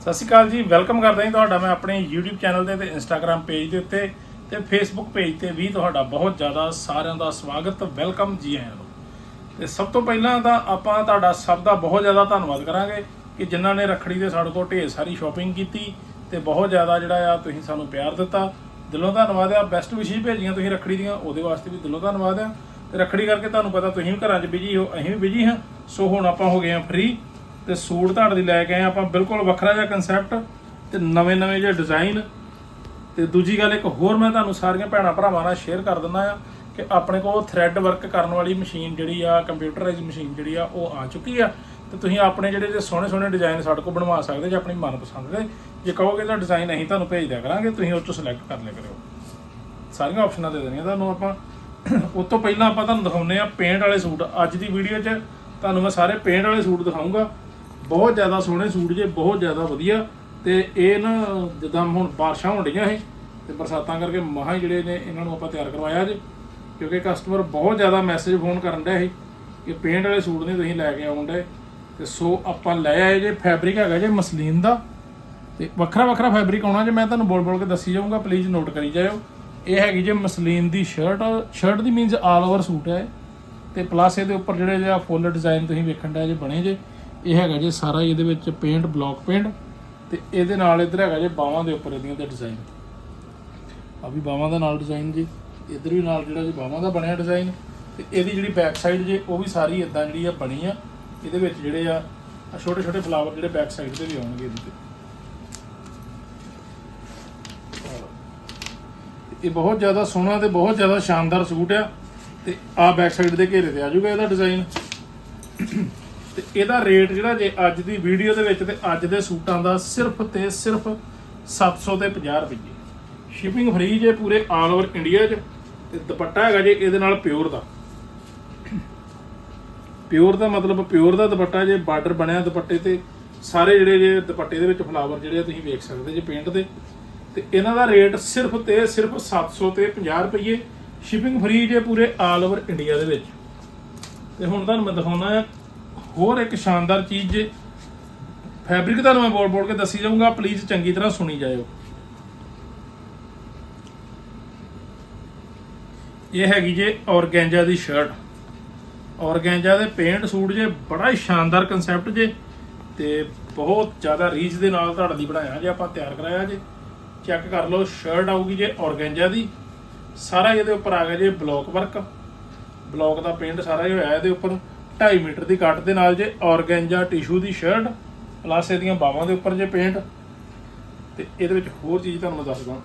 ਸਤਿ ਸ਼੍ਰੀ ਅਕਾਲ ਜੀ, ਵੈਲਕਮ ਕਰਦਾ ਹਾਂ ਤੁਹਾਡਾ ਮੈਂ ਆਪਣੇ YouTube ਚੈਨਲ ਤੇ ਤੇ Instagram ਪੇਜ ਦੇ ਉੱਤੇ ਤੇ Facebook ਪੇਜ ਤੇ ਵੀ ਤੁਹਾਡਾ ਬਹੁਤ ਜ਼ਿਆਦਾ ਸਾਰਿਆਂ ਦਾ ਸਵਾਗਤ, ਵੈਲਕਮ ਜੀ ਆਇਆਂ ਨੂੰ। ਤੇ ਸਭ ਤੋਂ ਪਹਿਲਾਂ ਤਾਂ ਆਪਾਂ ਤੁਹਾਡਾ ਸਭ ਦਾ ਬਹੁਤ ਜ਼ਿਆਦਾ ਧੰਨਵਾਦ ਕਰਾਂਗੇ ਕਿ ਜਿਨ੍ਹਾਂ ਨੇ ਰੱਖੜੀ ਦੇ ਸਾਡੇ ਤੋਂ ਢੇਰ ਸਾਰੀ ਸ਼ਾਪਿੰਗ ਕੀਤੀ ਤੇ ਬਹੁਤ ਜ਼ਿਆਦਾ ਜਿਹੜਾ ਆ ਤੁਸੀਂ ਸਾਨੂੰ ਪਿਆਰ ਦਿੱਤਾ। ਦਿਲੋਂ ਧੰਨਵਾਦ ਆ ਬੈਸਟ ਵਿਸ਼ੇਸ਼ ਭੇਜੀਆਂ ਤੁਸੀਂ ਰੱਖੜੀ ਦੀਆਂ, ਉਹਦੇ ਵਾਸਤੇ ਵੀ ਦਿਲੋਂ ਧੰਨਵਾਦ ਆ। ਤੇ ਰੱਖੜੀ ਕਰਕੇ ਤੁਹਾਨੂੰ ਪਤਾ ਤੁਸੀਂ ਵੀ ਘਰਾਂ 'ਚ ਬਿਜ਼ੀ ਹੋ, ਅਸੀਂ ਵੀ ਬਿਜ਼ੀ ਹਾਂ। ਸੋ ਹੁਣ ਆਪਾਂ ਹੋ ਗਏ ਆ ਫ੍ਰੀ ਤੇ ਸੂਟ ਤੁਹਾਡੇ ਲਈ ਲੈ ਕੇ ਆਏ ਆਪਾਂ ਬਿਲਕੁਲ ਵੱਖਰਾ ਜਿਹਾ ਕਨਸੈਪਟ ਤੇ ਨਵੇਂ-ਨਵੇਂ ਜਿਹੇ ਡਿਜ਼ਾਈਨ ਤੇ ਦੂਜੀ ਗੱਲ ਇੱਕ ਹੋਰ ਮੈਂ ਤੁਹਾਨੂੰ ਸਾਰੀਆਂ ਭੈਣਾਂ ਭਰਾਵਾਂ ਨਾਲ ਸ਼ੇਅਰ ਕਰ ਦਿੰਦਾ ਆ ਕਿ ਆਪਣੇ ਕੋਲ ਥ੍ਰੈਡ ਵਰਕ ਕਰਨ ਵਾਲੀ ਮਸ਼ੀਨ ਜਿਹੜੀ ਆ ਕੰਪਿਊਟਰਾਈਜ਼ ਮਸ਼ੀਨ ਜਿਹੜੀ ਆ, ਉਹ ਆ ਚੁੱਕੀ ਆ। ਤੇ ਤੁਸੀਂ ਆਪਣੇ ਜਿਹੜੇ ਜੇ ਸੋਹਣੇ ਸੋਹਣੇ ਡਿਜ਼ਾਈਨ ਸਾਡੇ ਕੋਲ ਬਣਵਾ ਸਕਦੇ ਜੇ ਆਪਣੀ ਮਨਪਸੰਦ ਦੇ। ਜੇ ਕਹੋਗੇ ਤਾਂ ਡਿਜ਼ਾਈਨ ਅਸੀਂ ਤੁਹਾਨੂੰ ਭੇਜ ਦਿਆ ਕਰਾਂਗੇ, ਤੁਸੀਂ ਉਹ ਤੋਂ ਸਿਲੈਕਟ ਕਰ ਲਿਆ ਕਰਿਓ। ਸਾਰੀਆਂ ਆਪਸ਼ਨਾਂ ਦੇ ਦੇਣੀਆਂ ਤੁਹਾਨੂੰ ਆਪਾਂ। ਉਸ ਤੋਂ ਪਹਿਲਾਂ ਆਪਾਂ ਤੁਹਾਨੂੰ ਦਿਖਾਉਂਦੇ ਆ ਪੇਂਟ ਵਾਲੇ ਸੂਟ। ਅੱਜ ਦੀ ਵੀਡੀਓ 'ਚ ਤੁਹਾਨੂੰ ਮੈਂ ਸਾਰੇ ਪੇਂਟ ਵਾਲੇ ਸੂਟ ਦਿਖਾਉਂਗਾ ਬਹੁਤ ਜ਼ਿਆਦਾ ਸੋਹਣੇ ਸੂਟ ਜੇ, ਬਹੁਤ ਜ਼ਿਆਦਾ ਵਧੀਆ। ਤੇ ਇਹ ਨਾ ਜਿੱਦਾਂ ਹੁਣ ਬਾਰਿਸ਼ਾਂ ਹੋਣ ਡੀਆਂ ਇਹ, ਤੇ ਬਰਸਾਤਾਂ ਕਰਕੇ ਮਹਾਂ ਜਿਹੜੇ ਨੇ ਇਹਨਾਂ ਨੂੰ ਆਪਾਂ ਤਿਆਰ ਕਰਵਾਇਆ ਜੇ ਕਿਉਂਕਿ ਕਸਟਮਰ ਬਹੁਤ ਜ਼ਿਆਦਾ ਮੈਸੇਜ ਫੋਨ ਕਰਨ ਡਿਆ ਸੀ ਕਿ ਪੇਂਟ ਵਾਲੇ ਸੂਟ ਨਹੀਂ ਤੁਸੀਂ ਲੈ ਕੇ ਆਉਂਦੇ ਤੇ ਸੋ ਆਪਾਂ ਲੈ ਆਏ ਜੇ ਫੈਬਰਿਕ ਹੈਗਾ ਜੇ ਮਸਲੀਨ ਦਾ। ਤੇ ਵੱਖਰਾ ਵੱਖਰਾ ਫੈਬਰਿਕ ਆਉਣਾ ਜੇ, ਮੈਂ ਤੁਹਾਨੂੰ ਬੋਲ ਬੋਲ ਕੇ ਦੱਸੀ ਜਾਊਂਗਾ ਪਲੀਜ਼ ਨੋਟ ਕਰੀ ਜਾਇਓ। ਇਹ ਹੈਗੀ ਜੇ ਮਸਲੀਨ ਦੀ ਸ਼ਰਟ ਸ਼ਰਟ ਦੀ ਮੀਨਸ ਆਲ ਓਵਰ ਸੂਟ ਹੈ ਤੇ ਪਲੱਸ ਇਹਦੇ ਉੱਪਰ ਜਿਹੜੇ ਜਿਹਾ ਫੁੱਲ ਡਿਜ਼ਾਈਨ ਤੁਸੀਂ ਵੇਖਣ ਦਾ ਜੇ ਬਣੇ ਜੇ। ਇਹ ਹੈਗਾ ਜੇ ਸਾਰਾ ਹੀ ਇਹਦੇ ਵਿੱਚ ਪੇਂਟ ਬਲੌਕ ਪੇਂਟ ਤੇ ਇਹਦੇ ਨਾਲ ਇੱਧਰ ਹੈਗਾ ਜੇ ਬਾਹਾਂ ਦੇ ਉੱਪਰ ਇਹਦੀਆਂ ਦੇ ਡਿਜ਼ਾਈਨ ਆ ਵੀ ਬਾਹਾਂ ਦਾ ਨਾਲ ਡਿਜ਼ਾਈਨ ਜੀ, ਇੱਧਰ ਵੀ ਨਾਲ ਜਿਹੜਾ ਜੀ ਬਾਹਾਂ ਦਾ ਬਣਿਆ ਡਿਜ਼ਾਈਨ ਤੇ ਇਹਦੀ ਜਿਹੜੀ ਬੈਕ ਸਾਈਡ ਜੇ, ਉਹ ਵੀ ਸਾਰੀ ਇਦਾਂ ਜਿਹੜੀ ਆ ਬਣੀ ਆ। ਇਹਦੇ ਵਿੱਚ ਜਿਹੜੇ ਆ ਛੋਟੇ ਛੋਟੇ ਫਲਾਵਰ ਜਿਹੜੇ ਬੈਕ ਸਾਈਡ ਤੇ ਵੀ ਆਉਣਗੇ ਇਹਦੇ ਤੇ। ਇਹ ਬਹੁਤ ਜ਼ਿਆਦਾ ਸੋਹਣਾ ਤੇ ਬਹੁਤ ਜ਼ਿਆਦਾ ਸ਼ਾਨਦਾਰ ਸੂਟ ਆ ਤੇ ਆ ਬੈਕ ਸਾਈਡ ਦੇ ਘੇਰੇ ਤੇ ਆ ਜਾਊਗਾ ਇਹਦਾ ਡਿਜ਼ਾਈਨ ਤੇ ਇਹਦਾ ਰੇਟ ਜਿਹੜਾ ਜੇ ਅੱਜ ਦੀ ਵੀਡੀਓ ਦੇ ਵਿੱਚ ਤੇ ਅੱਜ ਦੇ ਸੂਟਾਂ ਦਾ ਸਿਰਫ ਤੇ ਸਿਰਫ 700 ਤੇ 50 ਰੁਪਏ ਸ਼ਿਪਿੰਗ ਫ੍ਰੀ ਜੇ ਪੂਰੇ ਆਲ ਓਵਰ ਇੰਡੀਆ 'ਚ, ਤੇ ਦੁਪੱਟਾ ਹੈਗਾ ਜੇ ਇਹਦੇ ਨਾਲ ਪਿਓਰ ਦਾ। ਪਿਓਰ ਦਾ ਮਤਲਬ ਪਿਓਰ ਦਾ ਦੁਪੱਟਾ ਜੇ ਬਾਰਡਰ ਬਣਿਆ ਦੁਪੱਟੇ ਤੇ, ਸਾਰੇ ਜਿਹੜੇ ਜੇ ਦੁਪੱਟੇ ਦੇ ਵਿੱਚ ਫਲਾਵਰ ਜਿਹੜੇ ਤੁਸੀਂ ਵੇਖ ਸਕਦੇ ਜੇ ਪੇਂਟ ਦੇ। ਤੇ ਇਹਨਾਂ ਦਾ ਰੇਟ ਸਿਰਫ ਤੇ ਸਿਰਫ 700 ਤੇ 50 ਰੁਪਏ ਸ਼ਿਪਿੰਗ ਫ੍ਰੀ ਜੇ ਪੂਰੇ ਆਲ ਓਵਰ ਇੰਡੀਆ ਦੇ ਵਿੱਚ। ਤੇ ਹੁਣ ਤੁਹਾਨੂੰ ਮੈਂ ਦਿਖਾਉਣਾ ਆ ਹੋਰ ਇੱਕ ਸ਼ਾਨਦਾਰ ਚੀਜ਼ ਜੇ ਫੈਬਰਿਕ ਤੁਹਾਨੂੰ ਮੈਂ ਬੋਲ ਬੋਲ ਕੇ ਦੱਸੀ ਜਾਊਂਗਾ ਪਲੀਜ਼ ਚੰਗੀ ਤਰ੍ਹਾਂ ਸੁਣੀ ਜਾਇਓ। ਇਹ ਹੈਗੀ ਜੇ ਔਰਗੈਂਜਾ ਦੀ ਸ਼ਰਟ ਔਰਗੈਂਜਾ ਦੇ ਪੇਂਟ ਸੂਟ ਜੇ ਬੜਾ ਹੀ ਸ਼ਾਨਦਾਰ ਕਨਸੈਪਟ ਜੇ ਤੇ ਬਹੁਤ ਜ਼ਿਆਦਾ ਰੀਚ ਦੇ ਨਾਲ ਤੁਹਾਡੇ ਲਈ ਬਣਾਇਆ ਜੇ, ਆਪਾਂ ਤਿਆਰ ਕਰਾਇਆ ਜੇ। ਚੈੱਕ ਕਰ ਲਓ ਸ਼ਰਟ ਆਊਗੀ ਜੇ ਔਰਗੈਂਜਾ ਦੀ। ਸਾਰਾ ਇਹਦੇ ਉੱਪਰ ਆ ਗਿਆ ਜੇ ਬਲੌਕ ਵਰਕ ਬਲੌਕ ਦਾ ਪੇਂਟ ਸਾਰਾ ਹੀ ਹੋਇਆ ਇਹਦੇ ਉੱਪਰ। 2.5 ਮੀਟਰ ਦੀ ਕੱਟ ਦੇ ਨਾਲ ਜੇ ਔਰਗੈਂਜਾ ਟਿਸ਼ੂ ਦੀ ਸ਼ਰਟ ਪਲੱਸ ਇਹਦੀਆਂ ਬਾਹਾਂ ਦੇ ਉੱਪਰ ਜੇ ਪੇਂਟ, ਤੇ ਇਹਦੇ ਵਿੱਚ ਹੋਰ ਚੀਜ਼ ਤੁਹਾਨੂੰ ਮੈਂ ਦੱਸਦਾ।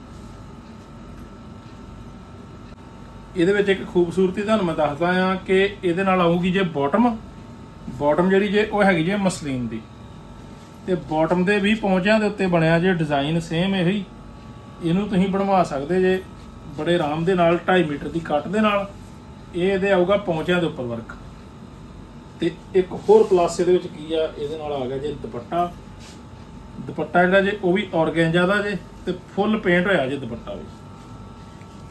ਇਹਦੇ ਵਿੱਚ ਇੱਕ ਖੂਬਸੂਰਤੀ ਤੁਹਾਨੂੰ ਮੈਂ ਦੱਸਦਾ ਆ ਕਿ ਇਹਦੇ ਨਾਲ ਆਊਗੀ ਜੇ ਬਾਟਮ ਬਾਟਮ ਜਿਹੜੀ ਜੇ ਉਹ ਹੈਗੀ ਜੇ ਮਸਲੀਨ ਦੀ। ਤੇ ਬਾਟਮ ਦੇ ਵੀ ਪੌਂਚਿਆਂ ਦੇ ਉੱਤੇ ਬਣਿਆ ਜੇ ਡਿਜ਼ਾਈਨ ਸੇਮ ਇਹੀ। ਇਹਨੂੰ ਤੁਸੀਂ ਬਣਵਾ ਸਕਦੇ ਜੇ ਬੜੇ ਆਰਾਮ ਦੇ ਨਾਲ 2.5 ਮੀਟਰ ਦੀ ਕੱਟ ਦੇ ਨਾਲ। ਇਹ ਇਹਦੇ ਆਊਗਾ ਪੌਂਚਿਆਂ ਦੇ ਉੱਪਰ ਵਰਕ ਤੇ ਇੱਕ ਹੋਰ ਪਲੱਸ ਇਹਦੇ ਵਿੱਚ ਕੀ ਆ? ਇਹਦੇ ਨਾਲ ਆ ਗਿਆ ਜੇ ਦੁਪੱਟਾ। ਦੁਪੱਟਾ ਜਿਹੜਾ ਜੇ, ਉਹ ਵੀ ਔਰਗੈਂਜਾ ਦਾ ਜੇ ਤੇ ਫੁੱਲ ਪੇਂਟ ਹੋਇਆ ਜੇ ਦੁਪੱਟਾ ਵੀ।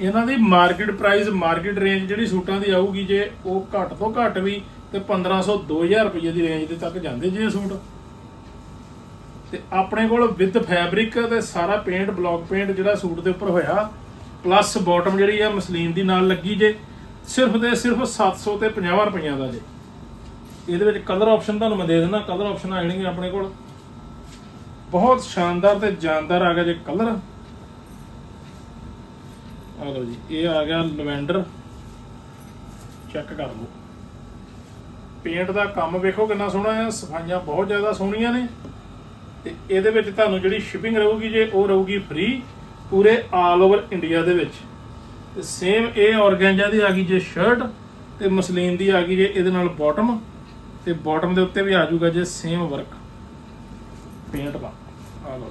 ਇਹਨਾਂ ਦੀ ਮਾਰਕੀਟ ਪ੍ਰਾਈਸ ਮਾਰਕੀਟ ਰੇਂਜ ਜਿਹੜੀ ਸੂਟਾਂ ਦੀ ਆਊਗੀ ਜੇ ਉਹ ਘੱਟ ਤੋਂ ਘੱਟ ਵੀ ਤੇ 1500 2000 ਰੁਪਏ ਦੀ ਰੇਂਜ ਦੇ ਤੱਕ ਜਾਂਦੇ ਜੇ ਸੂਟ। ਤੇ ਆਪਣੇ ਕੋਲ ਵਿਦ ਫੈਬਰਿਕ ਤੇ ਸਾਰਾ ਪੇਂਟ ਬਲੌਕ ਪੇਂਟ ਜਿਹੜਾ ਸੂਟ ਦੇ ਉੱਪਰ ਹੋਇਆ ਪਲੱਸ ਬਾਟਮ ਜਿਹੜੀ ਆ ਮਸਲੀਨ ਦੀ ਨਾਲ ਲੱਗੀ ਜੇ, ਸਿਰਫ ਤੇ ਸਿਰਫ 700 ਤੇ 50 ਰੁਪਈਆ ਦਾ ਜੇ। ਇਹਦੇ ਵਿੱਚ ਕਲਰ ਆਪਸ਼ਨ ਤੁਹਾਨੂੰ ਮੈਂ ਦੇ ਦਿੰਦਾ ਕਲਰ ਆਪਸ਼ਨ ਆ ਜਾਣਗੇ ਆਪਣੇ ਕੋਲ। ਬਹੁਤ ਸ਼ਾਨਦਾਰ ਤੇ ਜਾਨਦਾਰ ਆ ਗਿਆ ਜੇ ਕਲਰ ਆ ਲਓ ਜੀ, ਇਹ ਆ ਗਿਆ ਲਵੈਂਡਰ ਚੈੱਕ ਕਰ ਲਓ। ਪੇਂਟ ਦਾ ਕੰਮ ਵੇਖੋ ਕਿੰਨਾ ਸੋਹਣਾ ਹੈ, ਸਫਾਈਆਂ ਬਹੁਤ ਜ਼ਿਆਦਾ ਸੋਹਣੀਆਂ ਨੇ। ਤੇ ਇਹਦੇ ਵਿੱਚ ਤੁਹਾਨੂੰ ਜਿਹੜੀ ਸ਼ਿਪਿੰਗ ਰਹੂਗੀ ਜੇ ਉਹ ਰਹੂਗੀ ਫ੍ਰੀ ਪੂਰੇ ਆਲ ਓਵਰ ਇੰਡੀਆ ਦੇ ਵਿੱਚ। ਤੇ ਸੇਮ ਇਹ ਔਰਗੈਂਜਾ ਦੀ ਆ ਗਈ ਜੇ ਸ਼ਰਟ ਤੇ ਮਸਲੀਨ ਦੀ ਆ ਗਈ ਜੇ ਇਹਦੇ ਨਾਲ ਬਾਟਮ ਤੇ ਬਾਟਮ ਦੇ ਉੱਤੇ ਵੀ ਆ ਜਾਊਗਾ ਜੇ ਸੇਮ ਵਰਕ ਪੇਂਟ ਦਾ। ਆ ਲਓ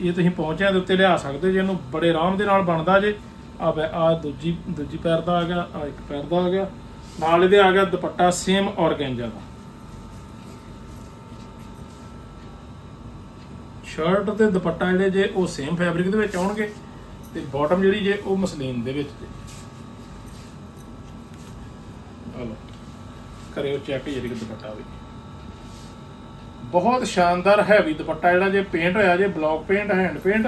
ਇਹ ਤੁਸੀਂ ਪਹੁੰਚਿਆਂ ਦੇ ਉੱਤੇ ਲਿਆ ਸਕਦੇ ਜੇ ਇਹਨੂੰ ਬੜੇ ਆਰਾਮ ਦੇ ਨਾਲ ਬਣਦਾ ਜੇ। ਆ ਆ ਦੂਜੀ ਦੂਜੀ ਪੈਰ ਦਾ ਆ ਗਿਆ ਆ ਇੱਕ ਪੈਰ ਦਾ ਆ ਗਿਆ। ਨਾਲ ਇਹਦੇ ਆ ਗਿਆ ਦੁਪੱਟਾ ਸੇਮ ਔਰਗੈਂਜਾ ਦਾ। ਸ਼ਰਟ ਤੇ ਦੁਪੱਟਾ ਜਿਹੜੇ ਜੇ ਉਹ ਸੇਮ ਫੈਬਰਿਕ ਦੇ ਵਿੱਚ ਆਉਣਗੇ ਤੇ ਬਾਟਮ ਜਿਹੜੀ ਜੇ ਉਹ ਮਸਲੀਨ ਦੇ ਵਿੱਚ ਜੇ ਆ ਲਓ ਕਰਿਓ ਚੈੱਕ ਜਿਹੜੀ ਕਿ ਦੁਪੱਟਾ ਵੀ ਬਹੁਤ ਸ਼ਾਨਦਾਰ ਹੈਵੀ ਦੁਪੱਟਾ ਜਿਹੜਾ ਜੇ ਪੇਂਟ ਹੋਇਆ, ਜੇ ਬਲੌਕ ਪੇਂਟ ਹੈਂਡ ਪੇਂਟ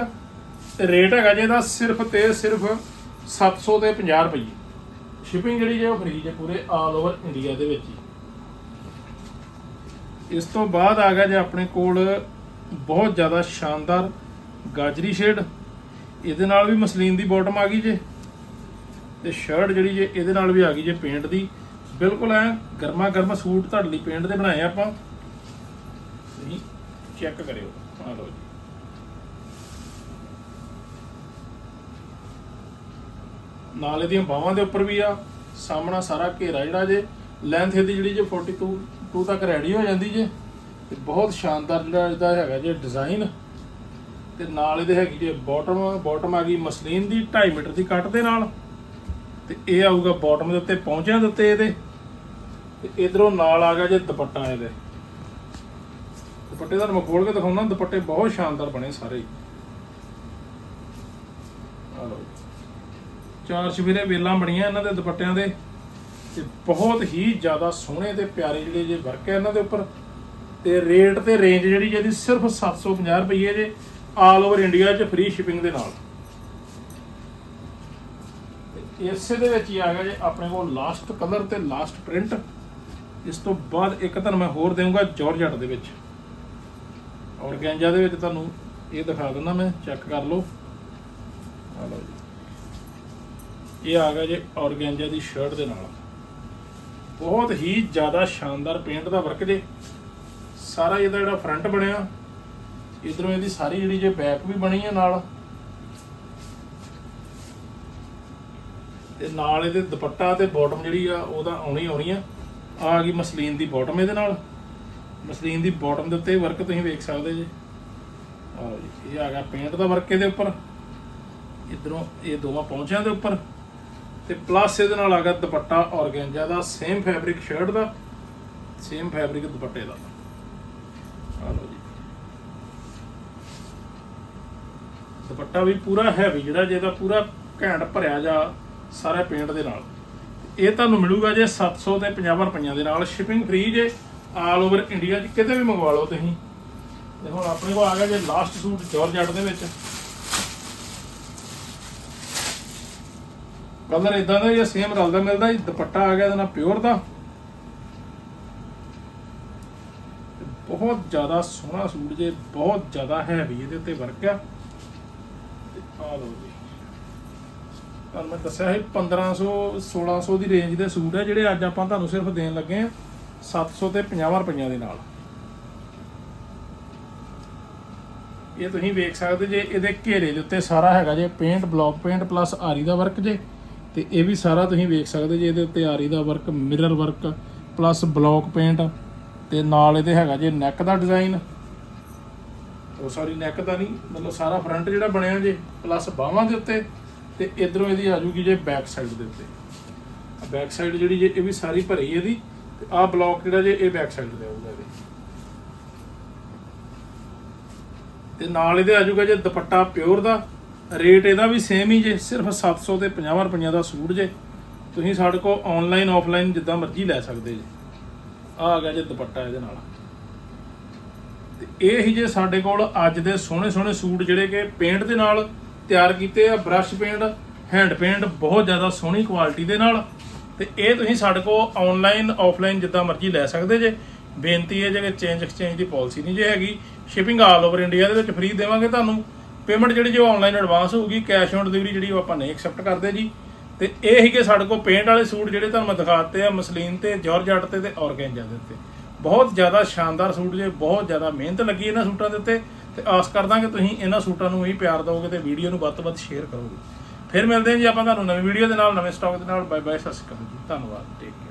ਤੇ ਰੇਟ ਹੈਗਾ ਜੇ ਇਹਦਾ ਸਿਰਫ ਤੇ ਸਿਰਫ 700 ਤੇ 50 ਰੁਪਏ। ਸ਼ਿਪਿੰਗ ਜਿਹੜੀ ਜੇ ਉਹ ਫ੍ਰੀ ਜੇ ਪੂਰੇ ਆਲ ਓਵਰ ਇੰਡੀਆ ਦੇ ਵਿੱਚ ਹੀ। ਇਸ ਤੋਂ ਬਾਅਦ ਆ ਗਿਆ ਜੇ ਆਪਣੇ ਕੋਲ ਬਹੁਤ ਜ਼ਿਆਦਾ ਸ਼ਾਨਦਾਰ ਗਾਜਰੀ ਸ਼ੇਡ ਇਹਦੇ ਨਾਲ ਵੀ ਮਸਲੀਨ ਦੀ ਬਾਟਮ ਆ ਗਈ ਜੇ। ਤੇ ਸ਼ਰਟ ਜਿਹੜੀ ਜੇ ਇਹਦੇ ਨਾਲ ਵੀ ਆ ਗਈ ਜੇ ਪੇਂਟ ਦੀ। ਬਿਲਕੁਲ ਐ, ਗਰਮਾ ਗਰਮ ਸੂਟ ਤੁਹਾਡੇ ਲਈ ਪੇਂਟ ਦੇ ਬਣਾਏ ਆਪਾਂ। ਤੁਸੀਂ ਚੈੱਕ ਕਰਿਓ। ਆ ਲਓ ਜੀ। ਨਾਲ ਇਹਦੀਆਂ ਬਾਹਾਂ ਦੇ ਉੱਪਰ ਵੀ ਆ, ਸਾਹਮਣਾ ਸਾਰਾ ਘੇਰਾ ਜਿਹੜਾ ਜੇ ਲੈਂਥ ਇਹਦੀ ਜਿਹੜੀ ਜੇ 42 2 ਤੱਕ ਰੈਡੀ ਹੋ ਜਾਂਦੀ ਜੇ। ਤੇ ਬਹੁਤ ਸ਼ਾਨਦਾਰ ਜਿਹੜਾ ਇਹਦਾ ਹੈਗਾ ਜੇ ਡਿਜ਼ਾਈਨ ਤੇ ਨਾਲ ਇਹਦੇ ਹੈਗੀ ਜੇ ਬਾਟਮ ਬਾਟਮ ਆ ਗਈ ਮਸਲੀਨ ਦੀ 2.5 ਮੀਟਰ ਦੀ ਕੱਟ ਦੇ ਨਾਲ। ਤੇ ਇਹ ਆਊਗਾ ਬਾਟਮ ਦੇ ਉੱਤੇ ਪਹੁੰਚਿਆਂ ਦੇ ਉੱਤੇ ਇਹਦੇ। ਤੇ ਇਧਰੋਂ ਨਾਲ ਆ ਗਿਆ ਜੇ ਦੁਪੱਟਾ ਇਹਦੇ। ਦੁਪੱਟੇ ਦਾ ਮੈਂ ਖੋਲ ਕੇ ਦਿਖਾਉਣਾ ਦੁਪੱਟੇ ਬਹੁਤ ਸ਼ਾਨਦਾਰ ਬਣੇ ਸਾਰੇ ਆ ਲਓ ਚਾਰ ਸ਼ਵੀਰੇ ਵੇਲਾਂ ਬਣੀਆਂ ਇਹਨਾਂ ਦੇ ਦੁਪੱਟਿਆਂ ਦੇ, ਤੇ ਬਹੁਤ ਹੀ ਜ਼ਿਆਦਾ ਸੋਹਣੇ ਤੇ ਪਿਆਰੇ ਜਿਹੜੇ ਜੇ ਵਰਕ ਹੈ ਇਹਨਾਂ ਦੇ ਉੱਪਰ। ਤੇ ਰੇਟ ਤੇ ਰੇਂਜ ਜਿਹੜੀ ਜਿਹਦੀ ਸਿਰਫ 750 ਰੁਪਏ ਜੇ ਆਲ ਓਵਰ ਇੰਡੀਆ 'ਚ ਫ੍ਰੀ ਸ਼ਿਪਿੰਗ ਦੇ ਨਾਲ। ਇਸੇ ਦੇ ਵਿੱਚ ਹੀ ਆ ਗਿਆ ਜੇ ਆਪਣੇ ਕੋਲ ਲਾਸਟ ਕਲਰ ਤੇ ਲਾਸਟ ਪ੍ਰਿੰਟ ਇਸ ਤੋਂ ਬਾਅਦ ਇੱਕ ਤੁਹਾਨੂੰ ਮੈਂ ਹੋਰ ਦੇਵਾਂਗਾ ਜਾਰਜਟ ਦੇ ਵਿੱਚ। ਔਰਗੈਂਜਾ ਦੇ ਵਿੱਚ ਤੁਹਾਨੂੰ ਇਹ ਦਿਖਾ ਦਿੰਦਾ ਮੈਂ, ਚੈੱਕ ਕਰ ਲਓ। ਆ ਲਓ ਜੀ। ਇਹ ਆ ਗਿਆ ਜੇ ਔਰਗੈਂਜਾ ਦੀ ਸ਼ਰਟ ਦੇ ਨਾਲ। ਬਹੁਤ ਹੀ ਜ਼ਿਆਦਾ ਸ਼ਾਨਦਾਰ ਪੇਂਟ ਦਾ ਵਰਕ ਜੇ। ਸਾਰਾ ਇਹਦਾ ਜਿਹੜਾ ਫਰੰਟ ਬਣਿਆ, ਇਧਰੋਂ ਇਹਦੀ ਸਾਰੀ ਜਿਹੜੀ ਜੇ ਬੈਕ ਵੀ ਬਣੀ ਹੈ ਨਾਲ। ਤੇ ਨਾਲ ਇਹਦੇ ਦੁਪੱਟਾ ਤੇ ਬਾਟਮ ਜਿਹੜੀ ਆ ਉਹਦਾ ਆਉਣੀ ਆਉਣੀ ਆ। ਆ ਗਈ ਮਸਲੀਨ ਦੀ ਬਾਟਮ ਇਹਦੇ ਨਾਲ। ਮਸਲੀਨ ਦੀ ਬਾਟਮ ਦੇ ਉੱਤੇ ਵਰਕ ਤੁਸੀਂ ਵੇਖ ਸਕਦੇ ਜੇ। ਆਓ ਜੀ, ਇਹ ਆ ਗਿਆ ਪੇਂਟ ਦਾ ਵਰਕ ਇਹਦੇ ਉੱਪਰ। ਇਧਰੋਂ ਇਹ ਦੋਵਾਂ ਪਹੁੰਚਿਆਂ ਦੇ ਉੱਪਰ। ਤੇ ਪਲੱਸ ਇਹਦੇ ਨਾਲ ਆ ਗਿਆ ਦੁਪੱਟਾ ਔਰਗੈਂਜਾ ਦਾ ਸੇਮ ਫੈਬਰਿਕ ਸ਼ਰਟ ਦਾ ਸੇਮ ਫੈਬਰਿਕ ਦੁਪੱਟੇ ਦਾ। ਆ ਲਓ ਜੀ। ਦੁਪੱਟਾ ਵੀ ਪੂਰਾ ਹੈਵੀ ਜਿਹੜਾ, ਜਿਹਦਾ ਪੂਰਾ ਘੈਂਟ ਭਰਿਆ ਜਾ ਸਾਰਾ ਪੇਂਟ ਦੇ ਨਾਲ। ਇਹ ਤੁਹਾਨੂੰ ਮਿਲੂਗਾ ਜੇ 700 ਤੇ 50 ਰੁਪਈਆਂ ਦੇ ਨਾਲ ਸ਼ਿਪਿੰਗ ਫ੍ਰੀ ਜੇ ਆਲ ਓਵਰ ਇੰਡੀਆ 'ਚ ਕਿਤੇ ਵੀ ਮੰਗਵਾ ਲਓ ਤੁਸੀਂ। ਤੇ ਹੁਣ ਆਪਣੇ ਕੋਲ ਆ ਗਿਆ ਜੇ ਲਾਸਟ ਸੂਟ ਜਾਰਜਟ ਦੇ ਵਿੱਚ। ਕਲਰ ਇਦਾਂ ਦਾ ਹੀ ਸੇਮ ਰਲਦਾ ਮਿਲਦਾ ਜੀ ਦੁਪੱਟਾ ਆ ਗਿਆ, ਇਹਦਾ ਨਾਲ ਪਿਓਰ ਦਾ ਬਹੁਤ ਜ਼ਿਆਦਾ ਸੋਹਣਾ ਸੂਟ ਜੇ, ਬਹੁਤ ਜ਼ਿਆਦਾ ਹੈਵੀ ਇਹਦੇ ਉੱਤੇ ਵਰਕ ਆ। ਤੇ ਆ ਲਓ ਜੀ। ਤੁਹਾਨੂੰ ਮੈਂ ਦੱਸਿਆ ਸੀ 1500 1600 ਦੀ ਰੇਂਜ ਦੇ ਸੂਟ ਹੈ ਜਿਹੜੇ ਅੱਜ ਆਪਾਂ ਤੁਹਾਨੂੰ ਸਿਰਫ ਦੇਣ ਲੱਗੇ ਆ 700 ਤੇ 50 ਰੁਪਈਆਂ ਦੇ ਨਾਲ। ਇਹ ਤੁਸੀਂ ਵੇਖ ਸਕਦੇ ਜੇ, ਇਹਦੇ ਘੇਰੇ ਦੇ ਉੱਤੇ ਸਾਰਾ ਹੈਗਾ ਜੇ ਪੇਂਟ ਬਲੌਕ ਪੇਂਟ ਪਲੱਸ ਆਰੀ ਦਾ ਵਰਕ ਜੇ, ਤੇ ਇਹ ਵੀ ਸਾਰਾ ਤੁਸੀਂ ਵੇਖ ਸਕਦੇ ਜੇ, ਇਹਦੇ ਉੱਤੇ ਆਰੀ ਦਾ work mirror work plus block paint ਤੇ ਨਾਲ ਇਹਦੇ ਹੈਗਾ ਜੇ ਨੈਕ ਦਾ ਡਿਜ਼ਾਈਨ ਉਹ ਸਾਰੀ ਨੈਕ ਦਾ ਨਹੀਂ, ਮਤਲਬ ਸਾਰਾ ਫਰੰਟ ਜਿਹੜਾ ਬਣਿਆ ਜੇ ਪਲੱਸ ਬਾਹਾਂ ਦੇ ਉੱਤੇ। ਤੇ ਇਧਰੋਂ ਇਹਦੀ ਆ ਜੂਗੀ ਜੇ ਬੈਕ ਸਾਈਡ ਦੇ ਉੱਤੇ। ਬੈਕ ਸਾਈਡ ਜਿਹੜੀ ਜੇ ਇਹ ਵੀ ਸਾਰੀ ਭਰੀ ਇਹਦੀ, ਤੇ ਆਹ ਬਲੌਕ ਜਿਹੜਾ ਜੇ ਇਹ ਬੈਕ ਸਾਈਡ ਤੇ ਆਊਗਾ ਇਹਦੇ। ਤੇ ਨਾਲ ਇਹਦੇ ਆ ਜਾਊਗਾ ਜੇ ਦੁਪੱਟਾ ਪਿਓਰ ਦਾ ਰੇਟ ਇਹਦਾ ਵੀ ਸੇਮ ਹੀ ਜੇ, ਸਿਰਫ 700 ਤੇ 50 ਰੁਪਈਆ ਦਾ ਸੂਟ ਜੇ। ਤੁਸੀਂ ਸਾਡੇ ਕੋਲ ਆਨਲਾਈਨ ਆਫਲਾਈਨ ਜਿੱਦਾਂ ਮਰਜ਼ੀ ਲੈ ਸਕਦੇ ਜੇ। ਆ ਆ ਗਿਆ ਜੇ ਦੁਪੱਟਾ ਇਹਦੇ ਨਾਲ। ਤੇ ਇਹ ਹੀ ਜੇ ਸਾਡੇ ਕੋਲ ਅੱਜ ਦੇ ਸੋਹਣੇ ਸੋਹਣੇ ਸੂਟ ਜਿਹੜੇ ਕਿ ਪੇਂਟ ਦੇ ਨਾਲ ਤਿਆਰ ਕੀਤੇ ਆ ਬ੍ਰਸ਼ ਪੇਂਟ ਹੈਂਡ ਪੇਂਟ ਬਹੁਤ ਜ਼ਿਆਦਾ ਸੋਹਣੀ ਕੁਆਲਿਟੀ ਦੇ ਨਾਲ। ਤੇ ਇਹ ਤੁਸੀਂ ਸਾਡੇ ਕੋਲ ਆਨਲਾਈਨ ਆਫਲਾਈਨ ਜਿੱਦਾਂ ਮਰਜ਼ੀ ਲੈ ਸਕਦੇ ਜੇ। ਬੇਨਤੀ ਹੈ ਜੇ ਚੇਂਜ ਐਕਸਚੇਂਜ ਦੀ ਪਾਲਿਸੀ ਨਹੀਂ ਜੇ ਹੈਗੀ ਸ਼ਿਪਿੰਗ ਆਲ ਓਵਰ ਇੰਡੀਆ ਦੇ ਵਿੱਚ ਫ੍ਰੀ ਦੇਵਾਂਗੇ ਤੁਹਾਨੂੰ। ਪੇਮੈਂਟ ਜਿਹੜੀ ਜੋ ਆਨਲਾਈਨ ਐਡਵਾਂਸ ਹੋਊਗੀ ਕੈਸ਼ ਔਨ ਡਿਲੀਵਰੀ ਜਿਹੜੀ ਉਹ ਆਪਾਂ ਨਹੀਂ ਐਕਸੈਪਟ ਕਰਦੇ ਜੀ। ਤੇ ਇਹ ਹੀ ਕਿ ਸਾਡੇ ਕੋਲ ਪੇਂਟ ਵਾਲੇ ਸੂਟ ਜਿਹੜੇ ਤੁਹਾਨੂੰ ਮੈਂ ਦਿਖਾਤੇ ਆ, ਮਸਲੀਨ ਤੇ ਜਾਰਜਟ ਤੇ ਤੇ ਔਰਗੈਂਜਾ ਦੇ ਉੱਤੇ। ਬਹੁਤ ਜ਼ਿਆਦਾ ਸ਼ਾਨਦਾਰ ਸੂਟ ਜੇ, ਬਹੁਤ ਜ਼ਿਆਦਾ ਮਿਹਨਤ ਲੱਗੀ ਇਹਨਾਂ ਸੂਟਾਂ ਦੇ ਉੱਤੇ। ਤੇ ਆਸ ਕਰਦਾ ਕਿ ਤੁਸੀਂ ਇਹਨਾਂ ਸੂਟਾਂ ਨੂੰ ਹੀ ਪਿਆਰ ਦਿਓਗੇ ਤੇ ਵੀਡੀਓ ਨੂੰ ਵੱਧ ਤੋਂ ਵੱਧ ਸ਼ੇਅਰ ਕਰੋਗੇ। ਫਿਰ ਮਿਲਦੇ ਹਾਂ ਜੀ ਆਪਾਂ ਤੁਹਾਨੂੰ ਨਵੀਂ ਵੀਡੀਓ ਦੇ ਨਾਲ, ਨਵੇਂ ਸਟਾਕ ਦੇ ਨਾਲ। ਬਾਏ ਬਾਏ ਸਤਿ ਸ਼੍ਰੀ ਅਕਾਲ ਜੀ। ਧੰਨਵਾਦ। Take care